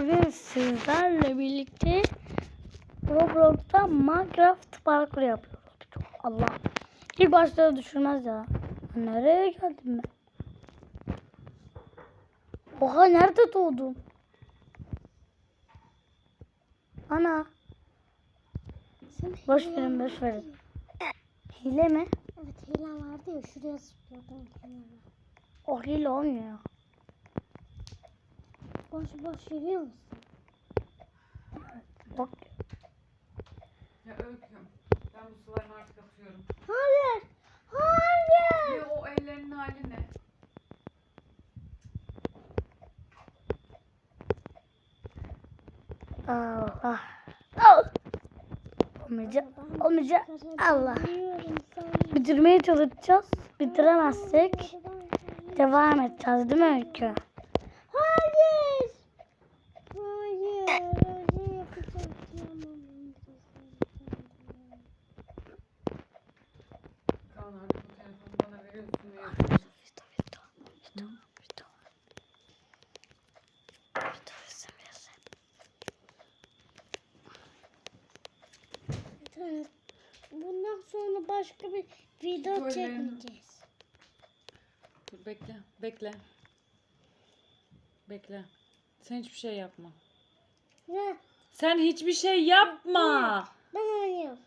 bugün sizlerle birlikte Roblox'ta Minecraft parkur yapıyoruz. Allah. İlk başta düşürmez ya. Nereye geldim ben? Oha nerede doğdum? Ana. Boş verin boş verin. Hile mi? Evet hile vardı ya şuraya zıplıyordum kenara. O hile olmuyor. Boş boş yürüyor musun? Bak. Ya Öyküm, ben bu sularını artık atıyorum. Hayır. Hayır. Ne o ellerinin hali ne? Allah. Al. Olmayacak. Olmayacak. Allah. Bitirmeye çalışacağız. Bitiremezsek devam edeceğiz değil mi Öykü? Hayır. Hayır. Öyle yapacaktım. Kaan artık bu telefonu bana veriyorsun ve yapıyorsun. Evet. Bundan sonra başka bir video çekmeyeceğiz. Dur bekle, bekle. Bekle. Sen hiçbir şey yapma. Ne? Sen hiçbir şey yapma. Ben oynuyorum.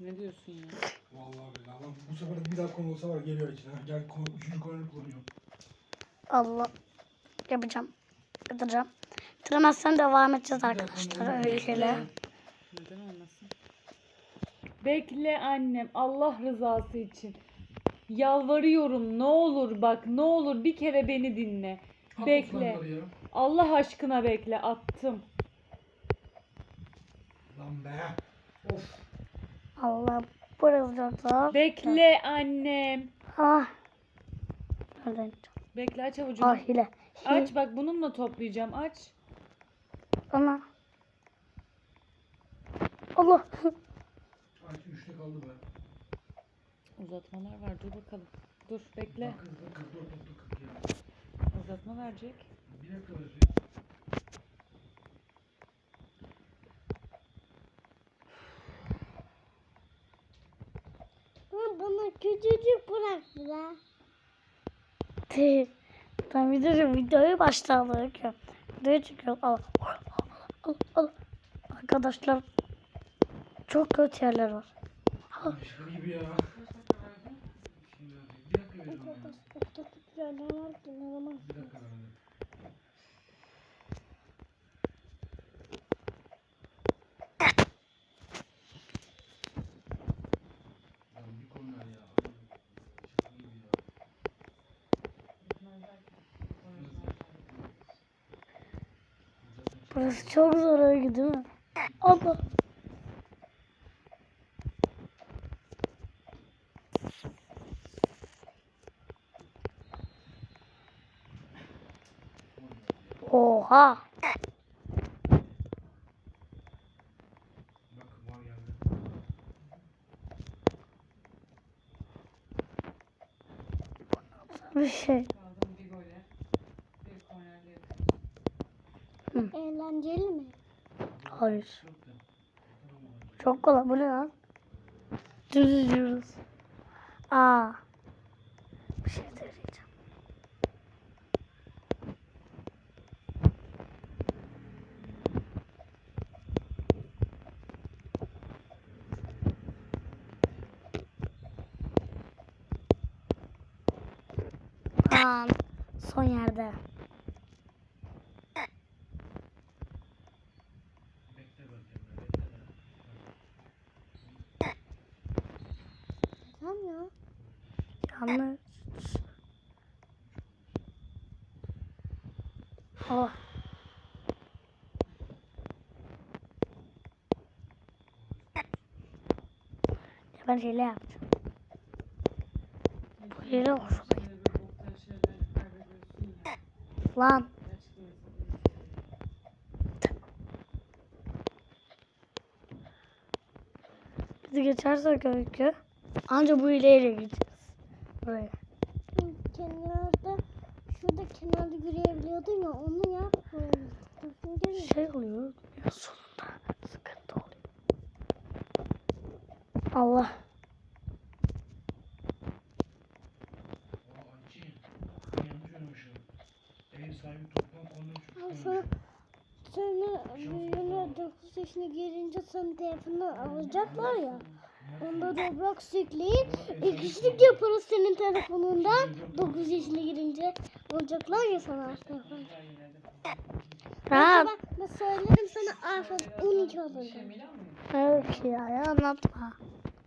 Ne diyorsun ya? Vallahi billahi. Lan bu sefer de bir daha konu olsa var geliyor içine. Gel konu, üçüncü konuyu kullanıyorum. Allah. Yapacağım. Bitireceğim. Bitiremezsen devam edeceğiz arkadaşlar. Öyküyle. Neden? Bekle annem Allah rızası için. Yalvarıyorum ne olur bak ne olur bir kere beni dinle. At Bekle. ya. Allah aşkına bekle attım. Lan be. Of. Allah. Zor. Bekle annem. Ah. Nereden? Bekle aç avucunu. Ah hile. Aç bak bununla toplayacağım aç. Ana. Allah. Kaldı be. Uzatmalar var dur bakalım. Dur bekle. Bak dur dur kız ya. Uzatma verecek. Bir dakika ver. Ama bana küçücük bıraktılar. Değil. Ben videoyu, videoyu baştan bırakıyorum. Videoyu çekiyorum. Al. Al. Al. Arkadaşlar. Çok kötü yerler var. Burası çok zor öykü değil mi? Allah. Oha. Bir şey. Yapıyoruz. Eğlenceli mi? Hayır. Çok kolay. Bu ne lan? Düz gidiyoruz. Aa. Bir şey deneyeceğim. Aa, son yerde. Tamam ya. Yanlış. Oh. Ben hile yapacağım. Bu hile olsun. Şöyle bir boktan şeyler kaybediyorsun ya. Lan. Bizi geçersek öykü. Anca bu hileyle gideceğiz. Buraya. Kenarda şurada yüklüyordun ya onu yap. Şey oluyor. Ya sonunda sıkıntı oluyor. Allah. Aa Ayçin. Ben yanlış oynamışım. Çocuk sana büyüğüne 9 yaşına girince sana telefonu alacaklar ya. Onda Roblox yükleyin. İkişlik yaparız senin telefonundan. 9 yaşına girince alacaklar ya sana telefon. Ha, Ben, söylerim sana iPhone 12 alırım. öyle ya, ya anlatma.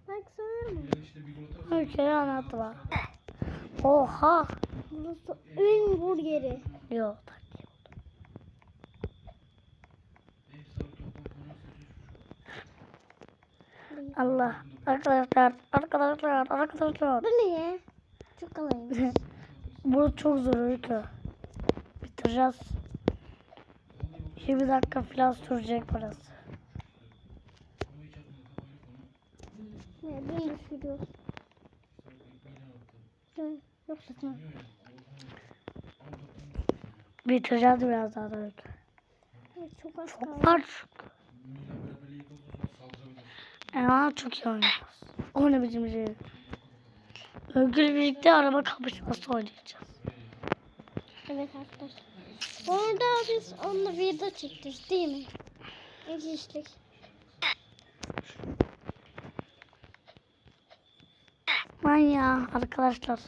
Belki söylerim. Bir de işte bir rota Öyle şey anlatma. Oha. Burası ün burgeri. Yok. çocuk. Allah. Arkadaşlar, arkadaşlar, arkadaşlar. Bu ne ya? Çok kolaymış. Bu çok zor öykü. Bitireceğiz. 20 dakika falan sürecek burası. Ne, ben de sürüyorum. Sonra ekmeğini attım. Yok toplam Bitireceğiz birazdan öykü. Evet, Çok az Çok var. Saldırabilir. Ama çok iyi oynuyoruz. O ne bizim şey. Öyküyle birlikte araba kapışması oynayacağız. Evet arkadaşlar. Bu arada biz onunla video çektik değil mi? İlginçlik. Ben ya arkadaşlar.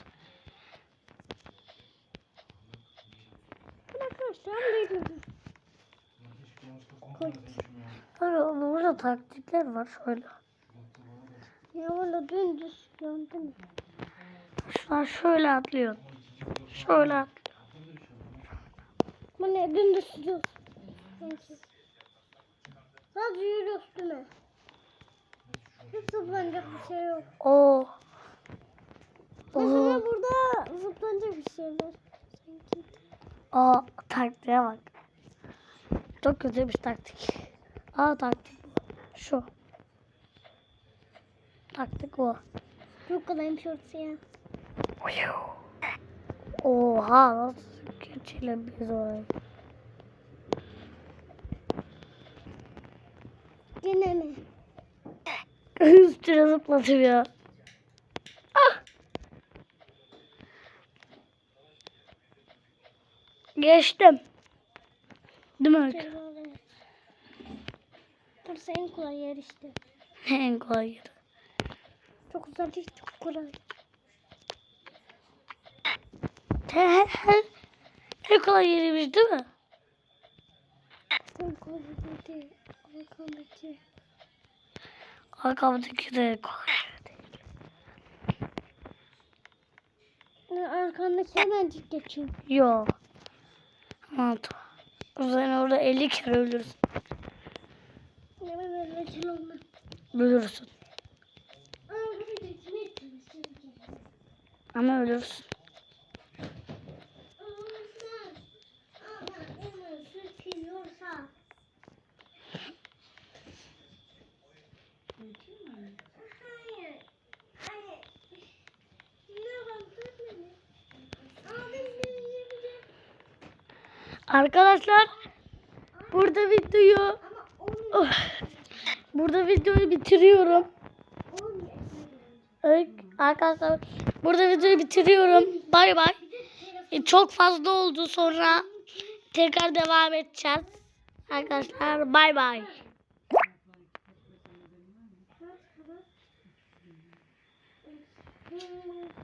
Arkadaşlar ya. Tabii burada taktikler var şöyle. Ya valla dümdüz gördün mü? Şuradan şöyle atlıyor. Şöyle atlıyor. Bu ne dümdüz. Sanki. Sadece yürü üstüne. Hiç zıplanacak bir şey yok. Oo. Mesela burada zıplanacak bir şey var. Aa taktiğe bak. Çok kötü bir taktik. Aa taktik bu. Şu. Taktik bu. Çok kolaymış orası ya. Oha nasıl geçelim biz orayı. Yine mi? Üstüne zıpladım ya. Geçtim. Değil mi Öykü? Burası en kolay yer işte. En kolay yeri. Çok güzel değil, çok kolay. En kolay yerimiz değil mi? En kolay değil. Arkamdaki. Arkamdaki de kolay yer Arkandaki hemencik geçiyor. Yo. Aman tanrım. Sen orada 50 kere ölürsün. Ölürsün. Ama ölürsün. Olmazlar. Ama onu sürtüyorsa. Hayır. Hayır. Ne ben sürtmedim. Aa, ben sürtmedim. Arkadaşlar burada videoyu Oh. burada videoyu bitiriyorum. Arkadaşlar burada videoyu bitiriyorum. Bay bay. E, Çok fazla oldu sonra tekrar devam edeceğiz. Arkadaşlar bay bay. Hmm.